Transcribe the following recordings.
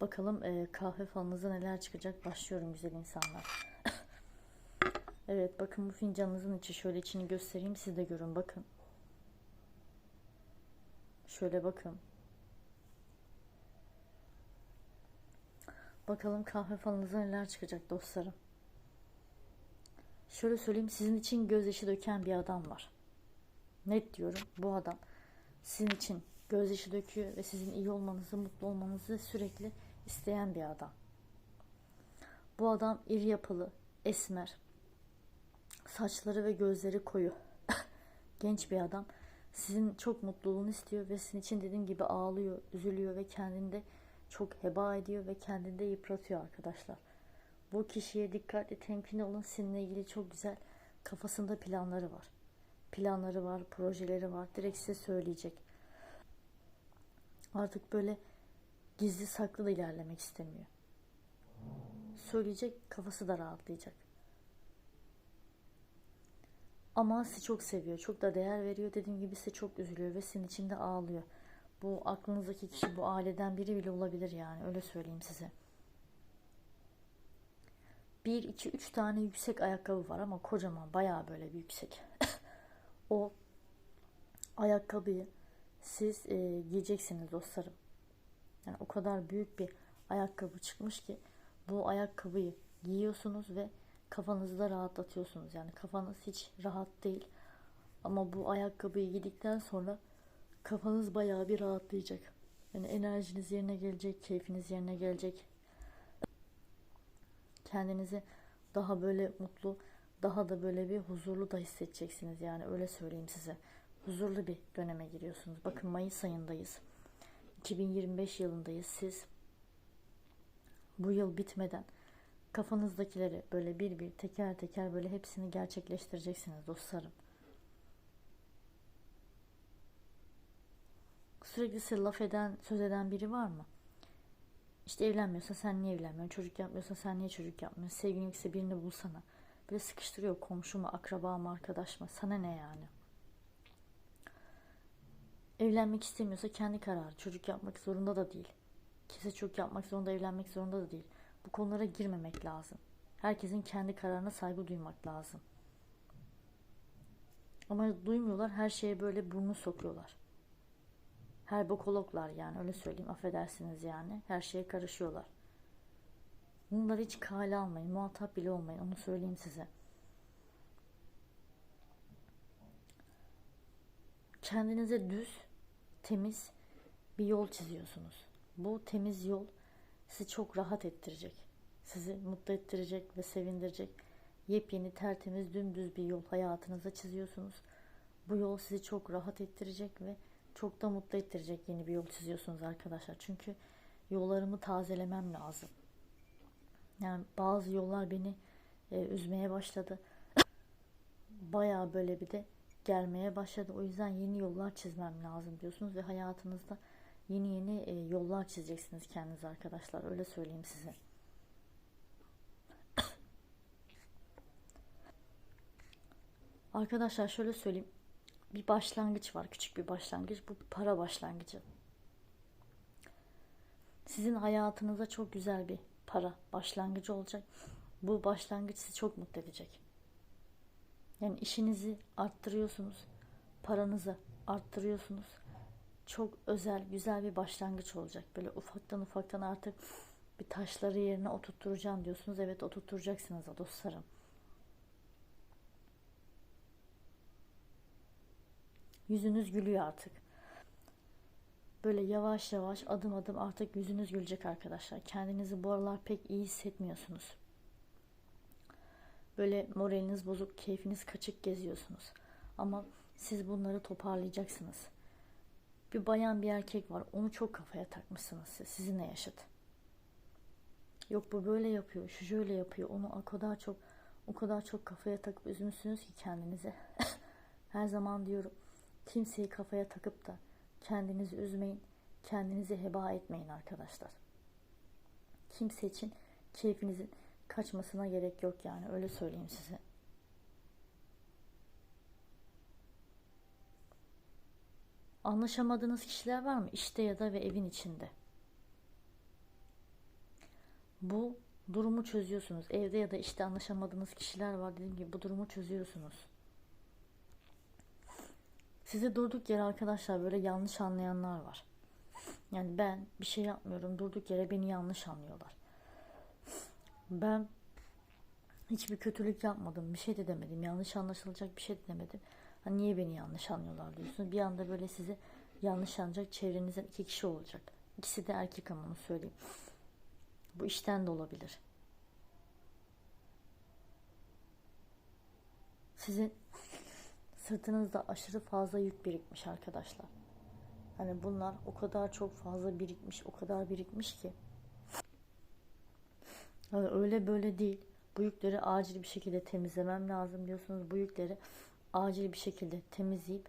Bakalım e, kahve falınıza neler çıkacak. Başlıyorum güzel insanlar. evet bakın bu fincanınızın içi. Şöyle içini göstereyim siz de görün bakın. Şöyle bakın. Bakalım kahve falınıza neler çıkacak dostlarım. Şöyle söyleyeyim sizin için gözyaşı döken bir adam var. Net diyorum bu adam sizin için gözyaşı döküyor ve sizin iyi olmanızı, mutlu olmanızı sürekli isteyen bir adam. Bu adam iri yapılı, esmer, saçları ve gözleri koyu, genç bir adam. Sizin çok mutluluğunu istiyor ve sizin için dediğim gibi ağlıyor, üzülüyor ve kendinde çok heba ediyor ve kendinde yıpratıyor arkadaşlar. Bu kişiye dikkatli temkinli olun. Sizinle ilgili çok güzel kafasında planları var. Planları var, projeleri var. Direkt size söyleyecek. Artık böyle gizli saklı da ilerlemek istemiyor. Söyleyecek, kafası da rahatlayacak. Ama sizi çok seviyor, çok da değer veriyor. Dediğim gibi size çok üzülüyor ve sizin içinde ağlıyor. Bu aklınızdaki kişi bu aileden biri bile olabilir yani öyle söyleyeyim size. Bir, iki, üç tane yüksek ayakkabı var ama kocaman bayağı böyle bir yüksek. o ayakkabıyı siz e, giyeceksiniz dostlarım. Yani o kadar büyük bir ayakkabı çıkmış ki bu ayakkabıyı giyiyorsunuz ve kafanızı da rahatlatıyorsunuz. Yani kafanız hiç rahat değil. Ama bu ayakkabıyı giydikten sonra kafanız bayağı bir rahatlayacak. Yani enerjiniz yerine gelecek, keyfiniz yerine gelecek. Kendinizi daha böyle mutlu, daha da böyle bir huzurlu da hissedeceksiniz. Yani öyle söyleyeyim size. Huzurlu bir döneme giriyorsunuz. Bakın Mayıs ayındayız. 2025 yılındayız. Siz bu yıl bitmeden kafanızdakileri böyle bir bir teker teker böyle hepsini gerçekleştireceksiniz dostlarım. Sürekli size laf eden, söz eden biri var mı? İşte evlenmiyorsa sen niye evlenmiyorsun? Çocuk yapmıyorsa sen niye çocuk yapmıyorsun? Sevgilin yoksa birini bulsana. Böyle sıkıştırıyor komşu mu, akraba mı, arkadaş mı? Sana ne yani? Evlenmek istemiyorsa kendi kararı. Çocuk yapmak zorunda da değil. Kimse çocuk yapmak zorunda, evlenmek zorunda da değil. Bu konulara girmemek lazım. Herkesin kendi kararına saygı duymak lazım. Ama duymuyorlar, her şeye böyle burnu sokuyorlar. Herbokologlar yani öyle söyleyeyim affedersiniz yani. Her şeye karışıyorlar. Bunları hiç kale almayın. Muhatap bile olmayın. Onu söyleyeyim size. Kendinize düz, temiz bir yol çiziyorsunuz. Bu temiz yol sizi çok rahat ettirecek. Sizi mutlu ettirecek ve sevindirecek. Yepyeni, tertemiz, dümdüz bir yol hayatınıza çiziyorsunuz. Bu yol sizi çok rahat ettirecek ve çok da mutlu ettirecek yeni bir yol çiziyorsunuz arkadaşlar. Çünkü yollarımı tazelemem lazım. Yani bazı yollar beni e, üzmeye başladı. Bayağı böyle bir de gelmeye başladı. O yüzden yeni yollar çizmem lazım diyorsunuz ve hayatınızda yeni yeni e, yollar çizeceksiniz kendiniz arkadaşlar. Öyle söyleyeyim size. Arkadaşlar şöyle söyleyeyim. Bir başlangıç var. Küçük bir başlangıç. Bu para başlangıcı. Sizin hayatınıza çok güzel bir para başlangıcı olacak. Bu başlangıç sizi çok mutlu edecek. Yani işinizi arttırıyorsunuz. Paranızı arttırıyorsunuz. Çok özel, güzel bir başlangıç olacak. Böyle ufaktan ufaktan artık bir taşları yerine oturtturacağım diyorsunuz. Evet oturtturacaksınız dostlarım. Yüzünüz gülüyor artık. Böyle yavaş yavaş adım adım artık yüzünüz gülecek arkadaşlar. Kendinizi bu aralar pek iyi hissetmiyorsunuz. Böyle moraliniz bozuk, keyfiniz kaçık geziyorsunuz. Ama siz bunları toparlayacaksınız. Bir bayan bir erkek var. Onu çok kafaya takmışsınız siz. Sizinle yaşadı. Yok bu böyle yapıyor, şu şöyle yapıyor. Onu o kadar çok o kadar çok kafaya takıp üzmüşsünüz ki kendinize. Her zaman diyorum kimseyi kafaya takıp da kendinizi üzmeyin. Kendinizi heba etmeyin arkadaşlar. Kimse için keyfinizin kaçmasına gerek yok yani öyle söyleyeyim size. Anlaşamadığınız kişiler var mı? İşte ya da ve evin içinde. Bu durumu çözüyorsunuz. Evde ya da işte anlaşamadığınız kişiler var. Dediğim gibi bu durumu çözüyorsunuz. Size durduk yere arkadaşlar böyle yanlış anlayanlar var. Yani ben bir şey yapmıyorum. Durduk yere beni yanlış anlıyorlar. Ben hiçbir kötülük yapmadım. Bir şey de demedim. Yanlış anlaşılacak bir şey de demedim. Hani niye beni yanlış anlıyorlar diyorsunuz. Bir anda böyle sizi yanlış anlayacak çevrenizden iki kişi olacak. İkisi de erkek ama onu söyleyeyim. Bu işten de olabilir. Sizin sırtınızda aşırı fazla yük birikmiş arkadaşlar. Hani bunlar o kadar çok fazla birikmiş, o kadar birikmiş ki. Yani öyle böyle değil. Bu yükleri acil bir şekilde temizlemem lazım diyorsunuz. Bu yükleri acil bir şekilde temizleyip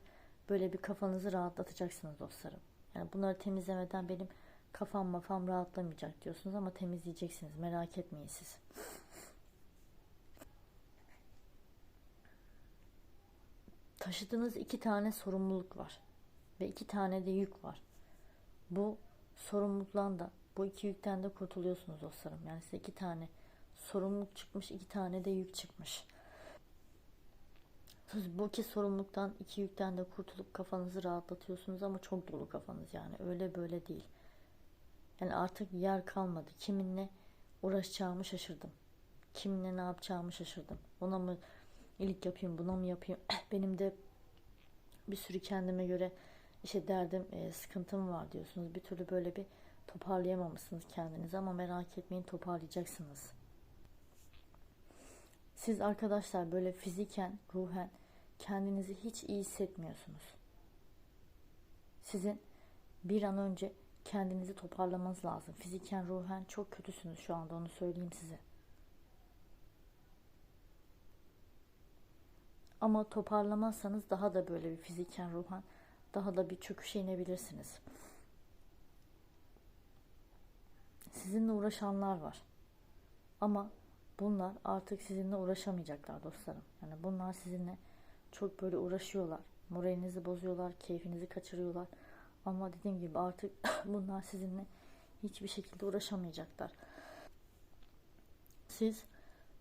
böyle bir kafanızı rahatlatacaksınız dostlarım. Yani bunları temizlemeden benim kafam mafam rahatlamayacak diyorsunuz ama temizleyeceksiniz. Merak etmeyin siz. Taşıdığınız iki tane sorumluluk var. Ve iki tane de yük var. Bu sorumluluktan da bu iki yükten de kurtuluyorsunuz dostlarım. Yani size iki tane sorumluluk çıkmış, iki tane de yük çıkmış. Siz bu iki sorumluluktan, iki yükten de kurtulup kafanızı rahatlatıyorsunuz ama çok dolu kafanız yani. Öyle böyle değil. Yani artık yer kalmadı. Kiminle uğraşacağımı şaşırdım. Kiminle ne yapacağımı şaşırdım. Ona mı iyilik yapayım, buna mı yapayım? Benim de bir sürü kendime göre işte derdim, e, sıkıntım var diyorsunuz. Bir türlü böyle bir toparlayamamışsınız kendinizi ama merak etmeyin toparlayacaksınız. Siz arkadaşlar böyle fiziken, ruhen kendinizi hiç iyi hissetmiyorsunuz. Sizin bir an önce kendinizi toparlamanız lazım. Fiziken, ruhen çok kötüsünüz şu anda onu söyleyeyim size. Ama toparlamazsanız daha da böyle bir fiziken, ruhen daha da bir çöküşe inebilirsiniz. Sizinle uğraşanlar var. Ama bunlar artık sizinle uğraşamayacaklar dostlarım. Yani bunlar sizinle çok böyle uğraşıyorlar. Moralinizi bozuyorlar, keyfinizi kaçırıyorlar. Ama dediğim gibi artık bunlar sizinle hiçbir şekilde uğraşamayacaklar. Siz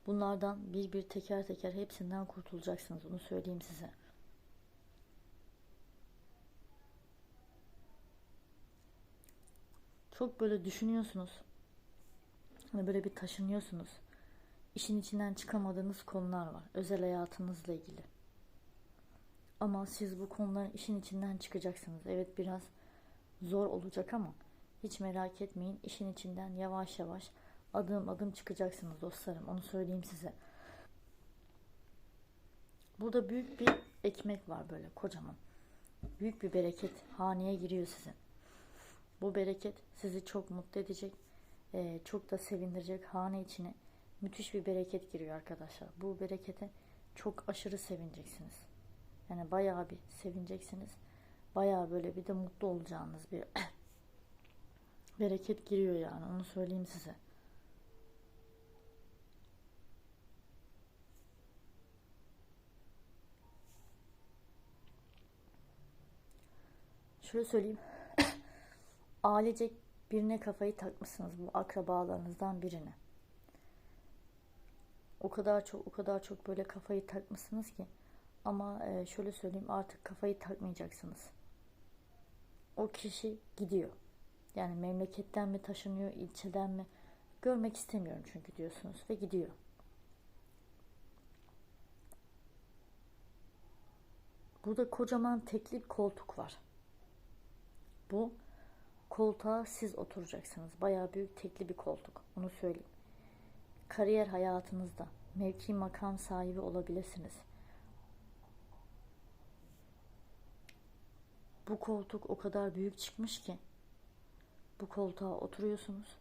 bunlardan bir bir teker teker hepsinden kurtulacaksınız. Onu söyleyeyim size. Çok böyle düşünüyorsunuz. Hani böyle bir taşınıyorsunuz. İşin içinden çıkamadığınız konular var. Özel hayatınızla ilgili. Ama siz bu konuların işin içinden çıkacaksınız. Evet biraz zor olacak ama hiç merak etmeyin. İşin içinden yavaş yavaş adım adım çıkacaksınız dostlarım. Onu söyleyeyim size. Burada büyük bir ekmek var böyle kocaman. Büyük bir bereket haneye giriyor sizin. Bu bereket sizi çok mutlu edecek. Ee, çok da sevindirecek hane içine müthiş bir bereket giriyor arkadaşlar. Bu berekete çok aşırı sevineceksiniz. Yani bayağı bir sevineceksiniz. Bayağı böyle bir de mutlu olacağınız bir bereket giriyor yani onu söyleyeyim size. Şöyle söyleyeyim. Ailecek birine kafayı takmışsınız bu akrabalarınızdan birine. O kadar çok o kadar çok böyle kafayı takmışsınız ki ama e, şöyle söyleyeyim artık kafayı takmayacaksınız. O kişi gidiyor. Yani memleketten mi taşınıyor, ilçeden mi? Görmek istemiyorum çünkü diyorsunuz ve gidiyor. Burada kocaman tekli bir koltuk var. Bu koltuğa siz oturacaksınız. Bayağı büyük tekli bir koltuk. Onu söyleyeyim. Kariyer hayatınızda mevki makam sahibi olabilirsiniz. Bu koltuk o kadar büyük çıkmış ki bu koltuğa oturuyorsunuz.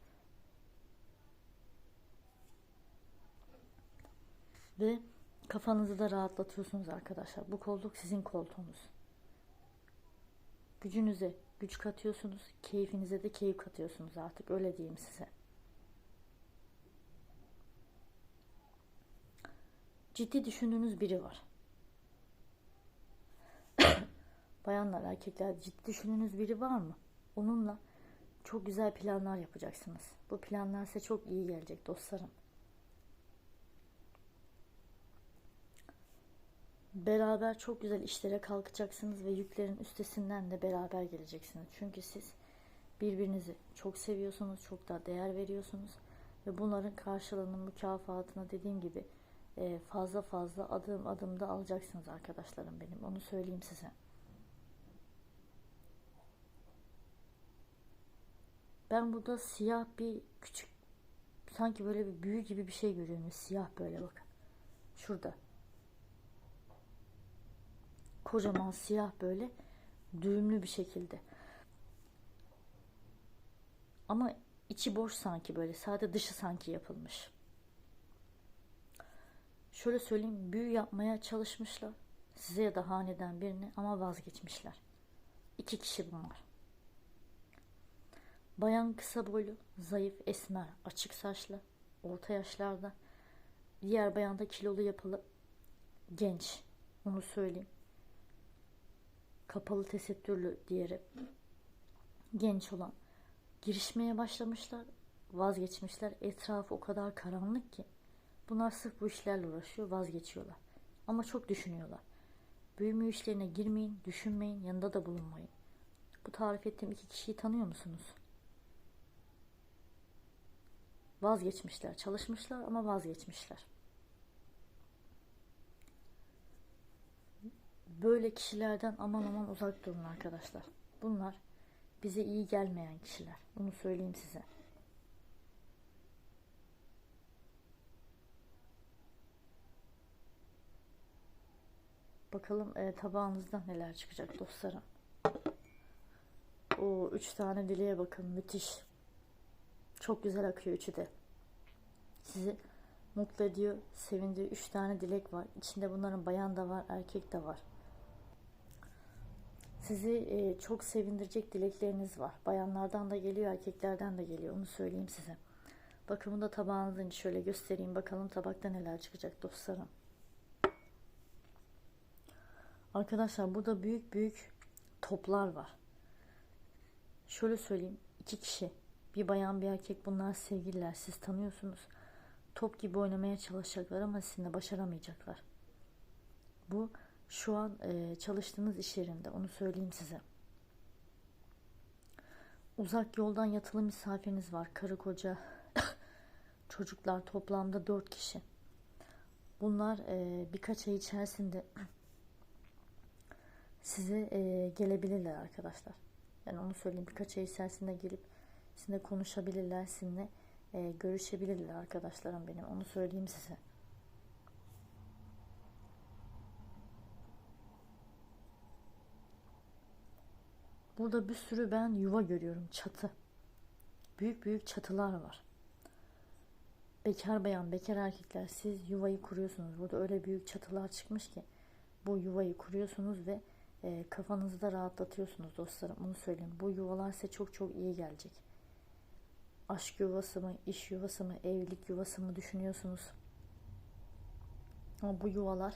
Ve kafanızı da rahatlatıyorsunuz arkadaşlar. Bu koltuk sizin koltuğunuz. Gücünüze, güç katıyorsunuz. Keyfinize de keyif katıyorsunuz artık. Öyle diyeyim size. Ciddi düşündüğünüz biri var. Bayanlar, erkekler ciddi düşündüğünüz biri var mı? Onunla çok güzel planlar yapacaksınız. Bu planlar size çok iyi gelecek dostlarım. Beraber çok güzel işlere kalkacaksınız ve yüklerin üstesinden de beraber geleceksiniz. Çünkü siz birbirinizi çok seviyorsunuz, çok da değer veriyorsunuz ve bunların karşılığının mükafatını dediğim gibi e, fazla fazla adım adım da alacaksınız arkadaşlarım benim. Onu söyleyeyim size. Ben burada siyah bir küçük sanki böyle bir büyü gibi bir şey görüyorum. Siyah böyle bakın. Şurada. Kocaman siyah böyle düğümlü bir şekilde. Ama içi boş sanki böyle. Sadece dışı sanki yapılmış. Şöyle söyleyeyim. Büyü yapmaya çalışmışlar. Size ya da haneden birine ama vazgeçmişler. İki kişi bunlar. Bayan kısa boylu, zayıf, esmer, açık saçlı, orta yaşlarda. Diğer bayan da kilolu yapılı, genç. Onu söyleyeyim. Kapalı tesettürlü diğeri. Genç olan. Girişmeye başlamışlar, vazgeçmişler. Etrafı o kadar karanlık ki. Bunlar sırf bu işlerle uğraşıyor, vazgeçiyorlar. Ama çok düşünüyorlar. Büyüme işlerine girmeyin, düşünmeyin, yanında da bulunmayın. Bu tarif ettiğim iki kişiyi tanıyor musunuz? Vazgeçmişler, çalışmışlar ama vazgeçmişler. Böyle kişilerden aman aman uzak durun arkadaşlar. Bunlar bize iyi gelmeyen kişiler. Bunu söyleyeyim size. Bakalım e, tabağınızdan neler çıkacak dostlarım. O üç tane dileğe bakın müthiş. Çok güzel akıyor üçü de. Sizi mutlu ediyor, sevindiriyor. Üç tane dilek var. İçinde bunların bayan da var, erkek de var. Sizi e, çok sevindirecek dilekleriniz var. Bayanlardan da geliyor, erkeklerden de geliyor. Onu söyleyeyim size. Bakımında tabağınızı şöyle göstereyim. Bakalım tabakta neler çıkacak dostlarım. Arkadaşlar burada büyük büyük toplar var. Şöyle söyleyeyim. iki kişi. Bir bayan bir erkek bunlar sevgililer. Siz tanıyorsunuz. Top gibi oynamaya çalışacaklar ama sizinle başaramayacaklar. Bu şu an e, çalıştığınız iş yerinde. Onu söyleyeyim size. Uzak yoldan yatılı misafiriniz var. Karı koca çocuklar toplamda dört kişi. Bunlar e, birkaç ay içerisinde size e, gelebilirler arkadaşlar. Yani onu söyleyeyim birkaç ay içerisinde gelip sizinle konuşabilirler, sizinle e, görüşebilirler arkadaşlarım benim. Onu söyleyeyim size. Burada bir sürü ben yuva görüyorum. Çatı. Büyük büyük çatılar var. Bekar bayan, bekar erkekler siz yuvayı kuruyorsunuz. Burada öyle büyük çatılar çıkmış ki bu yuvayı kuruyorsunuz ve e, kafanızı da rahatlatıyorsunuz dostlarım. Onu söyleyeyim. Bu yuvalar size çok çok iyi gelecek. Aşk yuvası mı, iş yuvası mı, evlilik yuvası mı düşünüyorsunuz? Ama bu yuvalar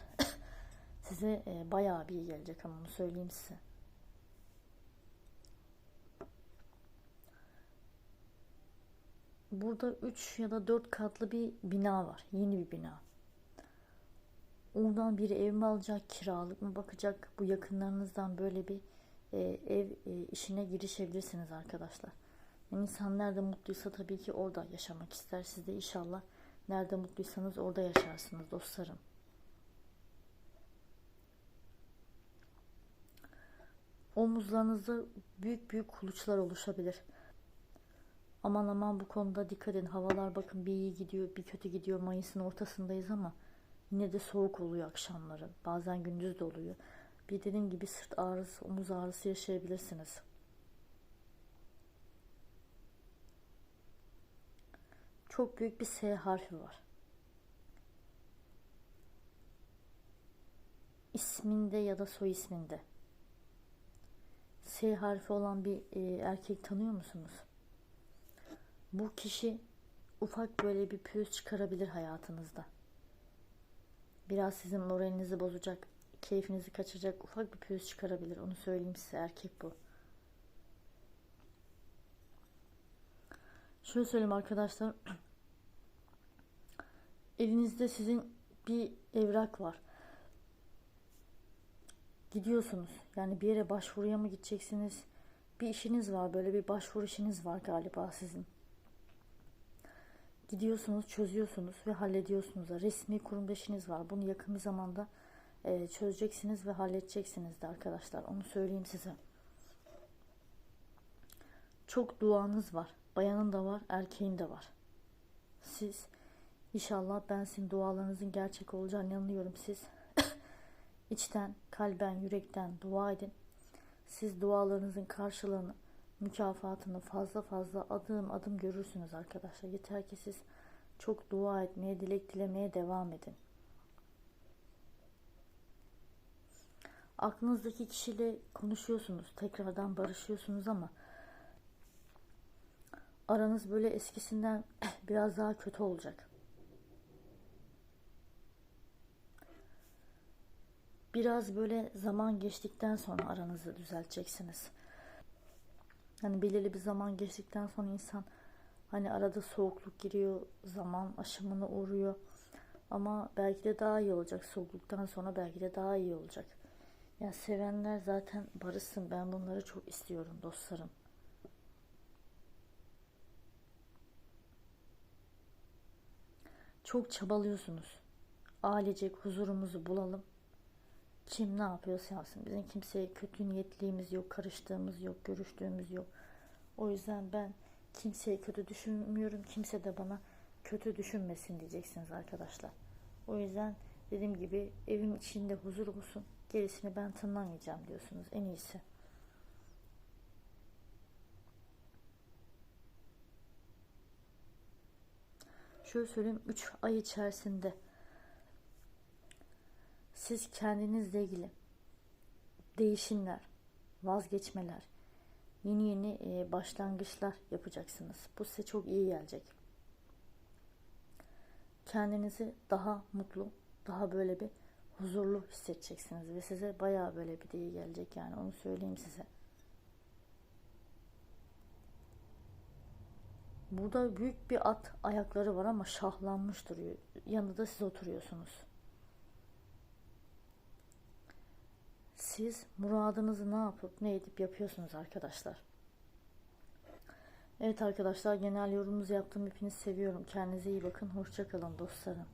size e, bayağı bir iyi gelecek ama onu söyleyeyim size. Burada 3 ya da 4 katlı bir bina var. Yeni bir bina. Oradan biri ev mi alacak, kiralık mı bakacak? Bu yakınlarınızdan böyle bir e, ev e, işine girişebilirsiniz arkadaşlar. İnsan nerede mutluysa tabii ki orada yaşamak ister. Siz de inşallah nerede mutluysanız orada yaşarsınız dostlarım. Omuzlarınızda büyük büyük kuluçlar oluşabilir. Aman aman bu konuda dikkat edin. Havalar bakın bir iyi gidiyor bir kötü gidiyor. Mayıs'ın ortasındayız ama yine de soğuk oluyor akşamları. Bazen gündüz de oluyor. Bir dediğim gibi sırt ağrısı, omuz ağrısı yaşayabilirsiniz. Çok büyük bir S harfi var. isminde ya da soy isminde S harfi olan bir e, erkek tanıyor musunuz? Bu kişi ufak böyle bir pürüz çıkarabilir hayatınızda. Biraz sizin moralinizi bozacak, keyfinizi kaçıracak ufak bir pürüz çıkarabilir. Onu söyleyeyim size erkek bu. Şöyle söyleyeyim arkadaşlar. Elinizde sizin bir evrak var. Gidiyorsunuz. Yani bir yere başvuruya mı gideceksiniz? Bir işiniz var. Böyle bir başvuru işiniz var galiba sizin. Gidiyorsunuz, çözüyorsunuz ve hallediyorsunuz. Resmi kurumda işiniz var. Bunu yakın bir zamanda e, çözeceksiniz ve halledeceksiniz de arkadaşlar. Onu söyleyeyim size. Çok duanız var. Bayanın da var, erkeğin de var. Siz inşallah ben sizin dualarınızın gerçek olacağını inanıyorum. Siz içten, kalben, yürekten dua edin. Siz dualarınızın karşılığını, mükafatını fazla fazla adım adım görürsünüz arkadaşlar. Yeter ki siz çok dua etmeye, dilek dilemeye devam edin. Aklınızdaki kişiyle konuşuyorsunuz, tekrardan barışıyorsunuz ama aranız böyle eskisinden biraz daha kötü olacak. Biraz böyle zaman geçtikten sonra aranızı düzelteceksiniz. Hani belirli bir zaman geçtikten sonra insan hani arada soğukluk giriyor, zaman aşımına uğruyor. Ama belki de daha iyi olacak. Soğukluktan sonra belki de daha iyi olacak. Ya sevenler zaten barışsın. Ben bunları çok istiyorum dostlarım. Çok çabalıyorsunuz. Ailecek huzurumuzu bulalım. Kim ne yapıyorsa yapsın. Bizim kimseye kötü niyetliğimiz yok, karıştığımız yok, görüştüğümüz yok. O yüzden ben kimseye kötü düşünmüyorum. Kimse de bana kötü düşünmesin diyeceksiniz arkadaşlar. O yüzden dediğim gibi evin içinde huzur olsun. Gerisini ben tınlamayacağım diyorsunuz. En iyisi. Şöyle söyleyeyim 3 ay içerisinde siz kendinizle ilgili değişimler, vazgeçmeler, yeni yeni e, başlangıçlar yapacaksınız. Bu size çok iyi gelecek. Kendinizi daha mutlu, daha böyle bir huzurlu hissedeceksiniz ve size bayağı böyle bir iyi gelecek yani onu söyleyeyim size. Burada büyük bir at ayakları var ama şahlanmış duruyor. Yanında siz oturuyorsunuz. Siz muradınızı ne yapıp ne edip yapıyorsunuz arkadaşlar. Evet arkadaşlar genel yorumunuzu yaptım. Hepinizi seviyorum. Kendinize iyi bakın. Hoşçakalın dostlarım.